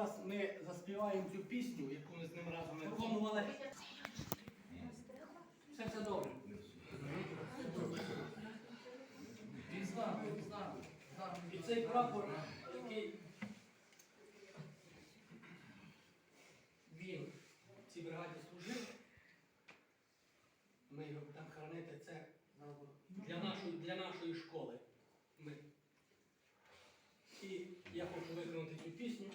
зараз ми заспіваємо цю пісню, яку ми з ним разом виконували. Все це добре. Пізна, пізна. І цей прапор, який він в цій бригаді служив, ми його будемо хранити це для нашої, для нашої школи. Ми. І я хочу виконати цю пісню,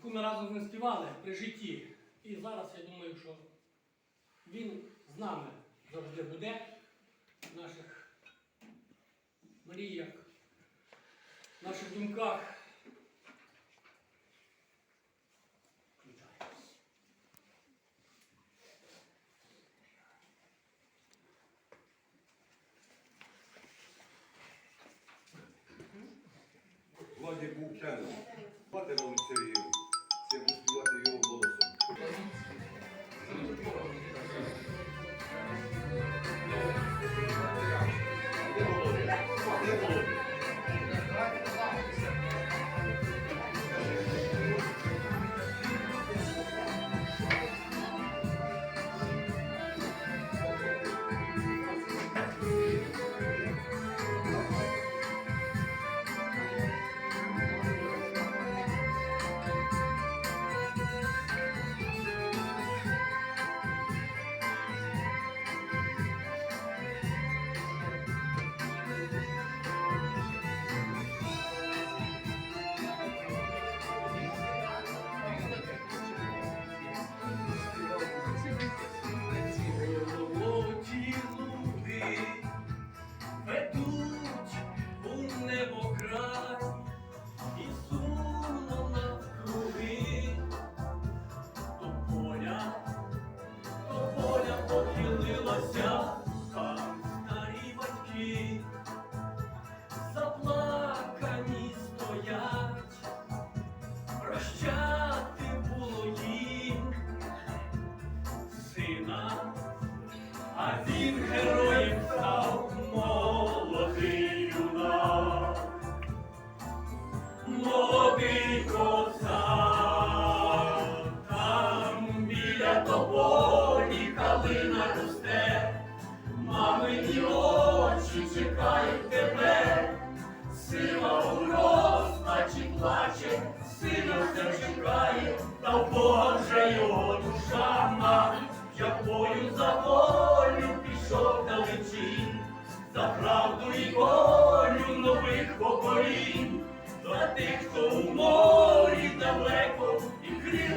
яку ми разом ним співали при житті. І зараз я думаю, що він з нами завжди буде в наших мріях, в наших думках. Владик був вчений. Спати вам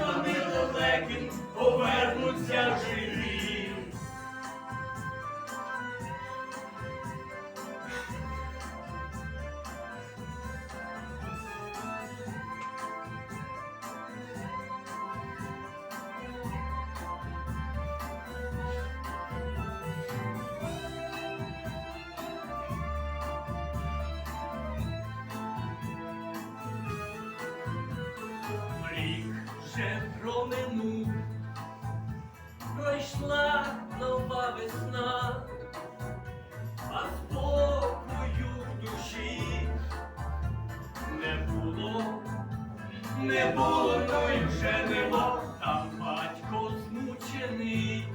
і не було, то й вже нема, там батько змучений,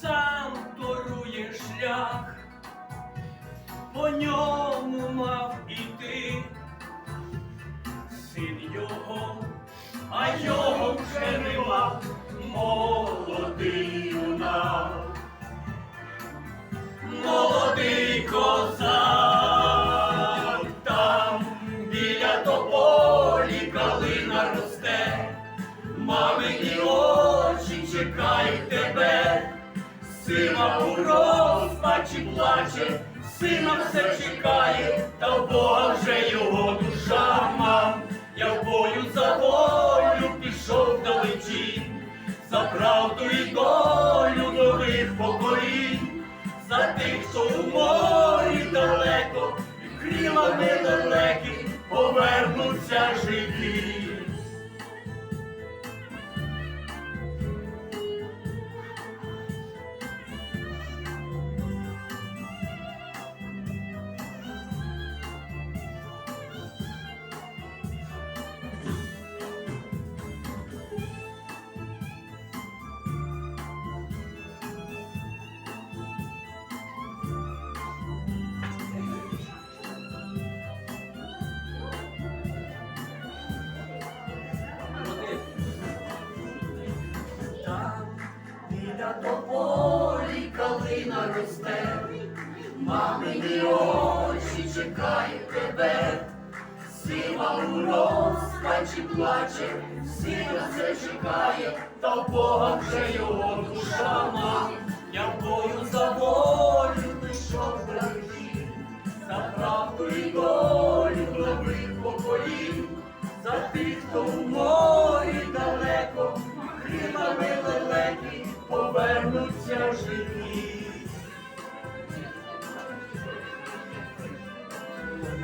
сам торує шлях, по ньому мав іти. Син його, а його вже нема, молодий юнак, молодий козак, сина у розпачі плаче, сина все чекає, та в Бога вже його душа мам. Я в бою за волю пішов далечінь, за правду і долю нових поколінь, за тих, хто у морі далеко, і крилами далекі повернуться та тополі калина росте, мамині очі чекають тебе, сива у розпачі плаче, сила все чекає, та в Бога вже його душа, ма, я бою.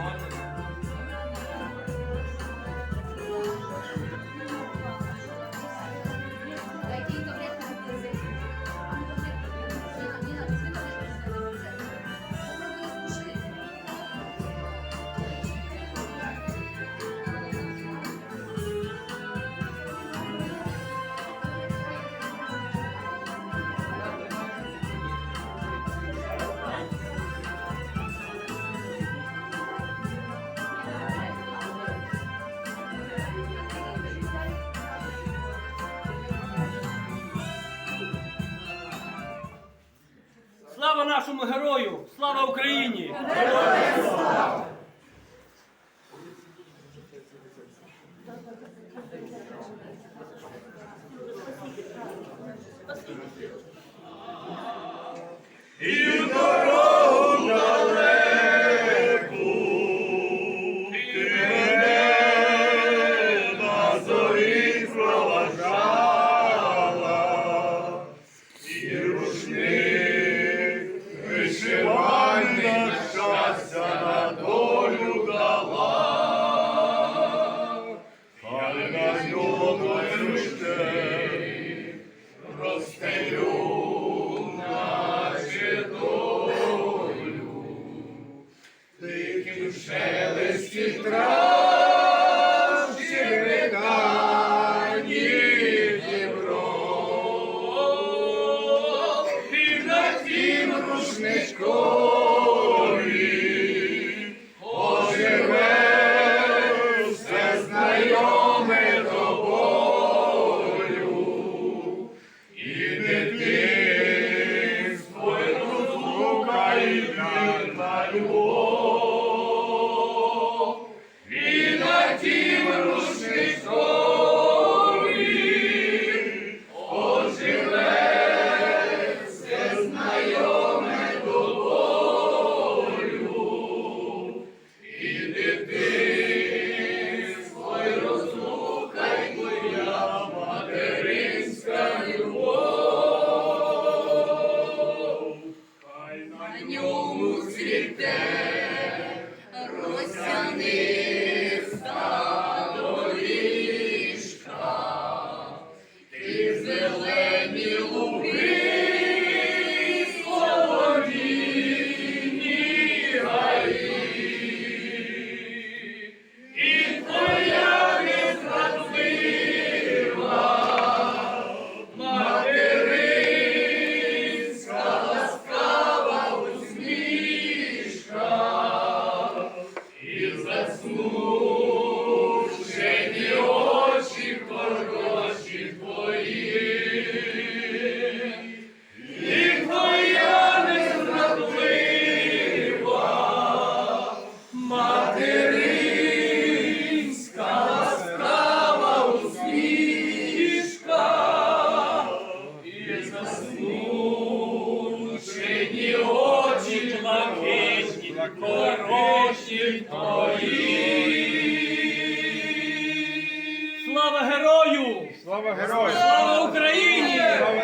London. Слава нашому герою! Слава Україні! Героям слава! вісничкові, оживе все знайоме тобою, і дитинство і вірна любов. Слава герою! Слава герою! Слава Україні! Слава